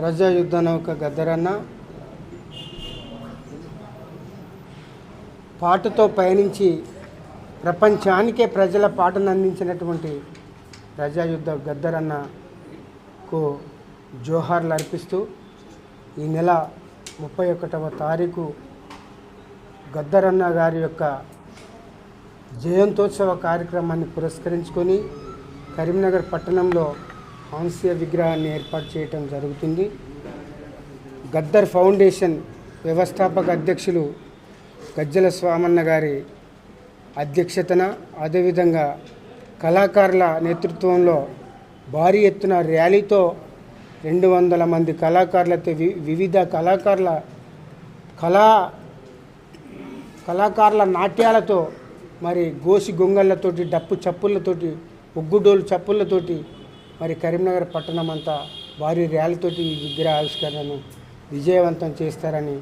ప్రజాయుద్ధ నౌక గద్దరన్న పాటతో పయనించి ప్రపంచానికే ప్రజల పాటను అందించినటువంటి ప్రజాయుద్ధ గద్దరన్నకు జోహార్లు అర్పిస్తూ ఈ నెల ముప్పై ఒకటవ తారీఖు గద్దరన్న గారి యొక్క జయంతోత్సవ కార్యక్రమాన్ని పురస్కరించుకొని కరీంనగర్ పట్టణంలో హాంస్య విగ్రహాన్ని ఏర్పాటు చేయటం జరుగుతుంది. గద్దర్ ఫౌండేషన్ వ్యవస్థాపక అధ్యక్షులు గజ్జల స్వామన్న గారి అధ్యక్షతన అదేవిధంగా కళాకారుల నేతృత్వంలో భారీ ఎత్తున ర్యాలీతో రెండు వందల మంది కళాకారులతో వివిధ కళాకారుల కళా కళాకారుల నాట్యాలతో మరి గోసి గొంగళ్ళతోటి డప్పు చప్పుళ్ళతోటి ఒగ్గుడోలు చప్పుళ్ళతోటి మరి కరీంనగర్ పట్టణం అంతా భారీ ర్యాలీతోటి ఈ విగ్రహ ఆవిష్కరణను విజయవంతం చేస్తారని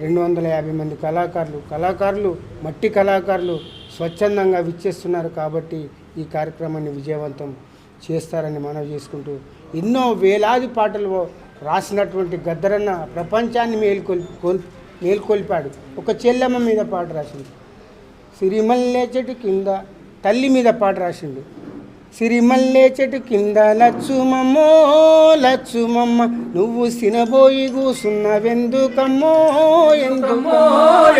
రెండు వందల యాభై మంది కళాకారులు కళాకారులు మట్టి కళాకారులు స్వచ్ఛందంగా విచ్చేస్తున్నారు కాబట్టి ఈ కార్యక్రమాన్ని విజయవంతం చేస్తారని మనవి చేసుకుంటూ ఎన్నో వేలాది పాటలు రాసినటువంటి గద్దరన్న ప్రపంచాన్ని మేల్కొల్ మేల్కొల్పాడు. ఒక చెల్లెమ్మ మీద పాట రాసిండు. సిరిమల్లె చెట్టు కింద తల్లి మీద పాట రాసిండు. సిరిమల్లే చెట్టు కింద లచ్చుమమ్మో లచ్చుమమ్మ నువ్వు సినబోయి కూసున్నవెందుకమ్మో ఎందుకమ్మో?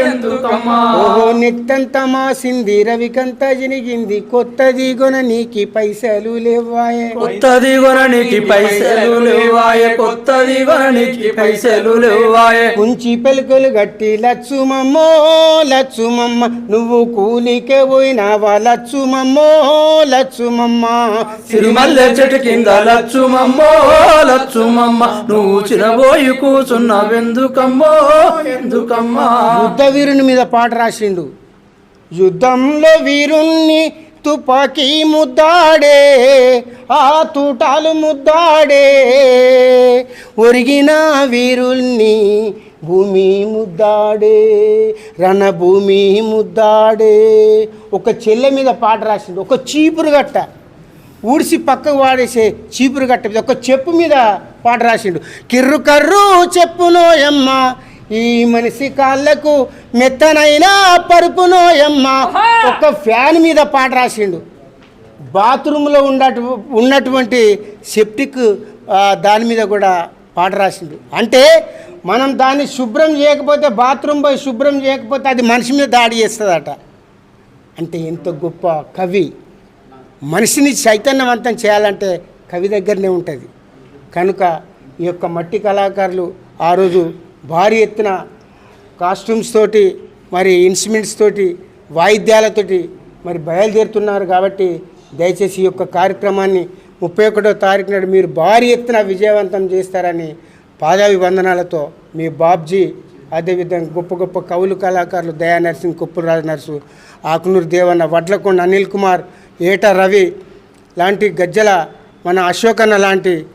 ఎందుకమ్మా? ఓహో నెత్తంత మాసింది రవికంత జినిగింది కొత్తది గొన నీకి పైసలు లేవాయే కొత్తది కొననికి పైసలు లేవాయే కొత్తది కొననికి పైసలు లేవాయే కుంచి పెలుకలు గట్టి లచ్చుమమ్మో లచ్చుమమ్మ నువ్వు కూలికే పోయినావా లచ్చుమమ్మో లచ్చుమమ్మ సిరిమల్లె చెట్టు కింద లచ్చుమమ్మో లచ్చుమమ్మ నువ్వు చిరబోయి కూచున్నావెందుకమ్మో ఎందుకమ్మా? యుద్ధ వీరుని మీద పాట రాసిండు. యుద్ధంలో వీరుణ్ణి తుపాకీ ముద్దాడే ఆ తూటాలు ముద్దాడే. ఒరిగిన వీరుల్ని భూమి ముద్దాడే రణభూమి ముద్దాడే. ఒక చెల్లె మీద పాట రాసిండు. ఒక చీపురు గట్ట ఊడిసి పక్కకు వాడేసే చీపురు గట్ట మీద ఒక చెప్పు మీద పాట రాసిండు. కిర్రు కర్రు చెప్పునోయమ్మ ఈ మనిషి కాళ్ళకు మెత్తనైనా పరుపునోయమ్మ ఒక ఫ్యాన్ మీద పాట రాసిండు. బాత్రూంలో ఉన్నటు ఉన్నటువంటి సెప్టిక్ దాని మీద కూడా పాట రాసిండు. అంటే మనం దాన్ని శుభ్రం చేయకపోతే బాత్రూమ్ పోయి శుభ్రం చేయకపోతే అది మనిషి మీద దాడి చేస్తుందట. అంటే ఎంత గొప్ప కవి. మనిషిని చైతన్యవంతం చేయాలంటే కవి దగ్గరనే ఉంటుంది. కనుక ఈ యొక్క మట్టి కళాకారులు ఆ రోజు భారీ ఎత్తున కాస్ట్యూమ్స్ తోటి మరి ఇన్స్ట్రుమెంట్స్ తోటి వాయిద్యాలతోటి మరి బయలుదేరుతున్నారు కాబట్టి దయచేసి ఈ యొక్క కార్యక్రమాన్ని ముప్పై ఒకటో తారీఖు నాడు మీరు భారీ ఎత్తున విజయవంతం చేస్తారని పాదాభివందనాలతో మీ బాబ్జీ అదేవిధంగా గొప్ప గొప్ప కవులు కళాకారులు దయా నరసింగ్ కుప్పరాజు నర్సు ఆకునూరు దేవన్న వడ్లకొండ అనిల్ కుమార్ ఏట రవి లాంటి గజ్జల మన అశోకన్న లాంటి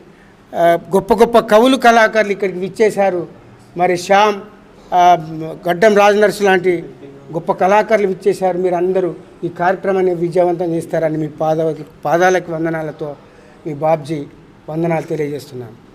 గొప్ప గొప్ప కవులు కళాకారులు ఇక్కడికి విచ్చేశారు. మరి శ్యామ్ గడ్డం రాజనర్సు లాంటి గొప్ప కళాకారులు విచ్చేశారు. మీరు అందరూ ఈ కార్యక్రమాన్ని విజయవంతం చేస్తారని మీ పాద పాదాలకి వందనాలతో మీ బాబ్జీ వందనాలు తెలియజేస్తున్నాను.